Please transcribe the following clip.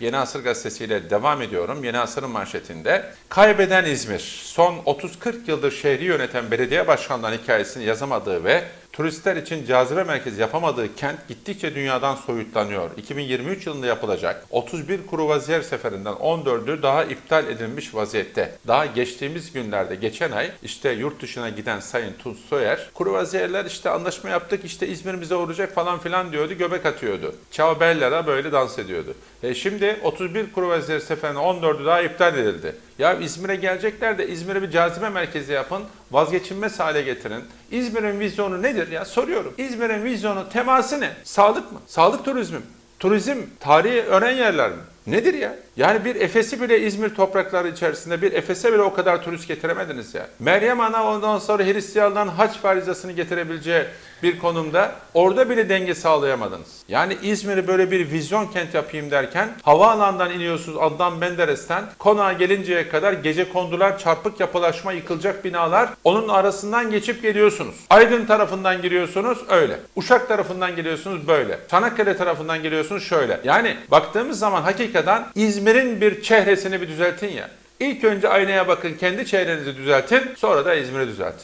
Yeni Asır gazetesiyle devam ediyorum. Yeni Asır'ın manşetinde kaybeden İzmir, son 30-40 yıldır şehri yöneten belediye başkanlarının hikayesini yazamadığı ve turistler için cazibe merkezi yapamadığı kent gittikçe dünyadan soyutlanıyor. 2023 yılında yapılacak 31 kruvaziyer seferinden 14'ü daha iptal edilmiş vaziyette. Daha geçtiğimiz günlerde geçen ay işte yurt dışına giden Sayın Tunç Soyer, kruvaziyerler işte anlaşma yaptık işte İzmir bize uğrayacak falan filan diyordu, göbek atıyordu. Ciao Bella'da böyle dans ediyordu. E şimdi 31 kruvaziyer seferinin 14'ü daha iptal edildi. Ya İzmir'e gelecekler de İzmir'e bir cazibe merkezi yapın, vazgeçilmez hale getirin. İzmir'in vizyonu nedir ya soruyorum. İzmir'in vizyonu teması ne? Sağlık mı? Sağlık turizmi mi? Turizm, tarihi öğren yerler mi? Nedir ya? Yani bir Efes'i bile İzmir toprakları içerisinde bir Efes'e bile o kadar turist getiremediniz ya. Meryem Ana ondan sonra Hristiyanların haç farizasını getirebileceği bir konumda orada bile denge sağlayamadınız. Yani İzmir'i böyle bir vizyon kent yapayım derken havaalanından iniyorsunuz Adnan Menderes'ten konağa gelinceye kadar gece kondular çarpık yapılaşma yıkılacak binalar onun arasından geçip geliyorsunuz. Aydın tarafından giriyorsunuz öyle. Uşak tarafından geliyorsunuz böyle. Çanakkale tarafından geliyorsunuz şöyle. Yani baktığımız zaman hakikaten İzmir'in bir çehresini bir düzeltin ya. İlk önce aynaya bakın, kendi çehrenizi düzeltin, sonra da İzmir'i düzeltin.